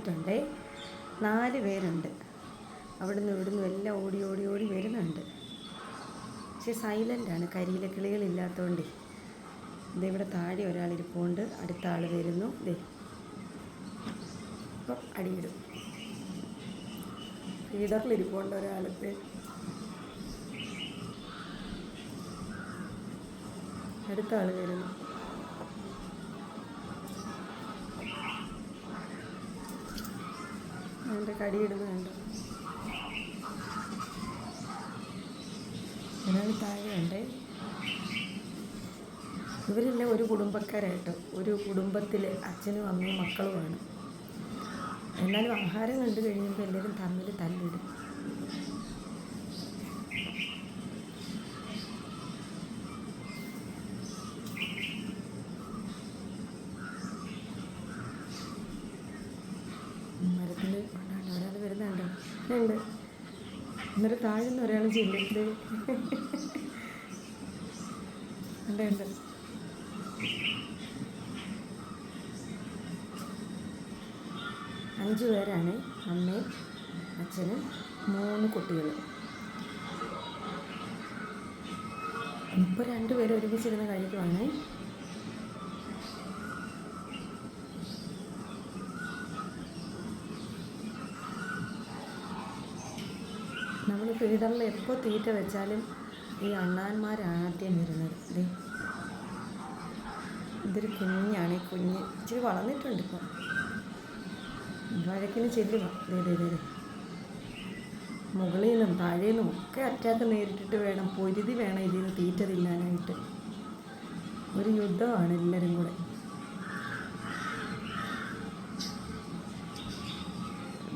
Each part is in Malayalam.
വന്നിട്ടുണ്ടേ. നാല് പേരുണ്ട്. അവിടുന്ന് ഇവിടുന്ന് എല്ലാം ഓടി ഓടി ഓടി വരുന്നുണ്ട്. പക്ഷേ സൈലന്റാണ് കരിയിലെ കിളികളില്ലാത്തതുകൊണ്ട് ഇത് ഇവിടെ താഴെ ഒരാളിരിപ്പുണ്ട് അടുത്ത ആൾ വരുന്നു. ദേ. അപ്പം അടിയിടും. ഫീഡറിലിരിപ്പുണ്ട് ഒരാളത്തെ അടുത്ത ആൾ വരുന്നു. അതിന്റെ കടിയിടുന്നത് കണ്ടു. ഒരാൾ താഴെയുണ്ട് ഇവരെല്ലാം ഒരു കുടുംബക്കാരായിട്ട്. ഒരു കുടുംബത്തിലെ അച്ഛനും അമ്മയും മക്കളുമാണ്. എന്നാലും ആഹാരം കണ്ടു കഴിയുമ്പോൾ എല്ലാവരും തമ്മിൽ തല്ലിടും മരത്തിൽ ഒരാൾ വരുന്നുണ്ടോ ഉണ്ട്. എന്നിട്ട് താഴെ നിന്ന് ഒരാൾ ചെല്ലുന്നത് ഉണ്ട് ഉണ്ട്. അഞ്ച് പേരാണ് അമ്മയും അച്ഛനും മൂന്ന് കുട്ടികളും. ഇപ്പോൾ രണ്ടുപേരും ഒരുമിച്ചിരുന്ന് കഴിക്കുവാണ്. നമ്മൾ ഫീഡറിൽ എപ്പോൾ തീറ്റ വെച്ചാലും ഈ അണ്ണാന്മാരാണ് ആദ്യം വരുന്നത്. ദേ ഇതൊരു കുഞ്ഞാണ് ഈ കുഞ്ഞ് ഇച്ചിരി വളർന്നിട്ടുണ്ട് ഇപ്പോൾ വഴക്കിന് ദേ ദേ. മുകളിൽ നിന്നും താഴെ നിന്നും ഒക്കെ അറ്റാക്ക് നേരിട്ടിട്ട് വേണം പൊരുതി വേണം ഇതിൽ നിന്ന് തീറ്റ തിന്നാനായിട്ട്. ഒരു യുദ്ധമാണ് എല്ലാവരും കൂടെ.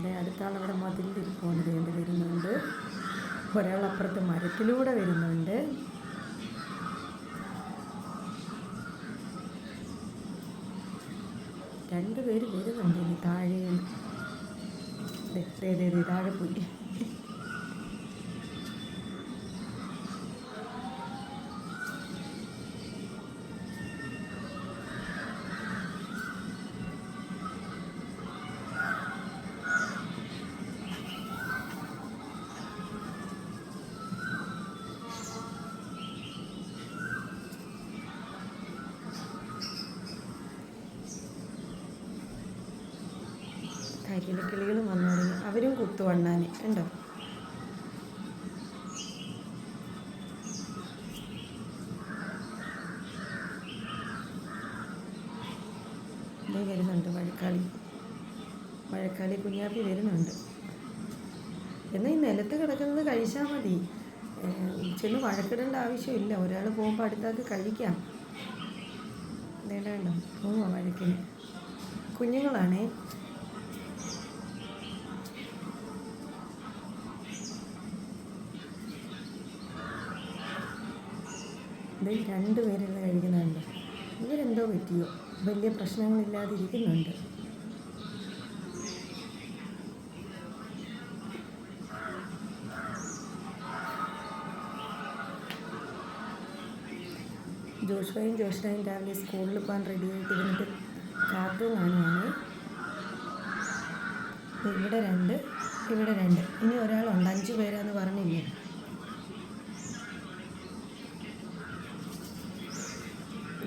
ദേ അടുത്ത ആളവിടെ മതിലിരിപ്പുണ്ട് വേണ്ടി വരുന്നുണ്ട്. ഒരാൾ അപ്പുറത്ത് മരത്തിലൂടെ വരുന്നുണ്ട്. രണ്ട് പേര് വരുന്നുണ്ട് ഇനി താഴെ. ദേ, ദേ, ദേ, ദേ, താഴെ പോയി. കരിയില കിളികൾ വന്നു തുടങ്ങി. അവരും കുത്തുവണ്ണാൻ ഉണ്ടോ വരുന്നുണ്ട് വഴക്കാളി വഴക്കാളി കുഞ്ഞാപ്പി വരുന്നുണ്ട്. എന്നാൽ ഈ നിലത്ത് കിടക്കുന്നത് കഴിച്ചാൽ മതി. ചെന്ന് വഴക്കിടേണ്ട ആവശ്യമില്ല. ഒരാൾ പോകുമ്പോൾ അടുത്താക്ക് കഴിക്കാം. വേണ്ട പോവാ വഴക്കിന്. കുഞ്ഞുങ്ങളാണേ. ഇത് രണ്ട് പേരുള്ള കഴിക്കുന്നുണ്ട്. ഇവരെന്തോ പറ്റിയോ? വലിയ പ്രശ്നങ്ങളില്ലാതിരിക്കുന്നുണ്ട്. ജോഷ്വയും ജോഷ്നയും രാവിലെ സ്കൂളിൽ പോകാൻ റെഡി ആയിട്ട് ഇരുന്നിട്ട് കാർട്ടൂൺ കാണുകയാണ്. ഇവിടെ രണ്ട് ഇവിടെ രണ്ട്. ഇനി ഒരാളുണ്ട്. അഞ്ച് പേരാന്ന് പറഞ്ഞില്ലേ?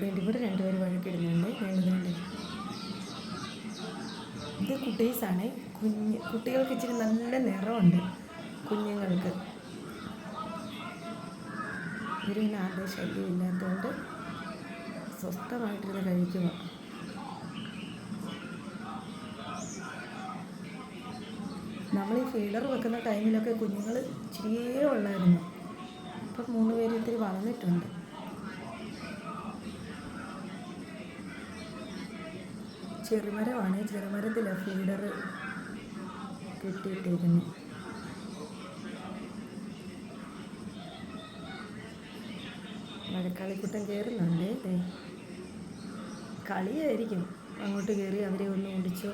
വേണ്ടി കൂടെ രണ്ടുപേർ വഴക്കിടുന്നുണ്ട്. വേണ്ടതുണ്ട് വേണ്ട ഇത് കുട്ടീസാണ്. കുഞ്ഞ് കുട്ടികൾക്ക് ഇച്ചിരി നല്ല നിറമുണ്ട് കുഞ്ഞുങ്ങൾക്ക്. ഇവരിങ്ങനെ ആരുടെ ശല്യം ഇല്ലാത്തതുകൊണ്ട് സ്വസ്ഥമായിട്ടിരുന്ന് കഴിക്കുക. നമ്മൾ ഈ ഫീഡർ വെക്കുന്ന ടൈമിലൊക്കെ കുഞ്ഞുങ്ങൾ ഇച്ചിരിയേ ഉള്ളായിരുന്നു. ഇപ്പം മൂന്ന് പേര് ഇത്തിരി വളർന്നിട്ടുണ്ട്. ചെറുമരമാണ്. ചെറുമരത്തിലാണ് ഫീഡർ കെട്ടിയിട്ടിരിക്കുന്നത് മഴക്കാളിക്കുട്ടൻ കയറുന്നുണ്ട് കളിയായിരിക്കും. അങ്ങോട്ട് കയറി അവരെ ഒന്ന് ഓടിച്ചു.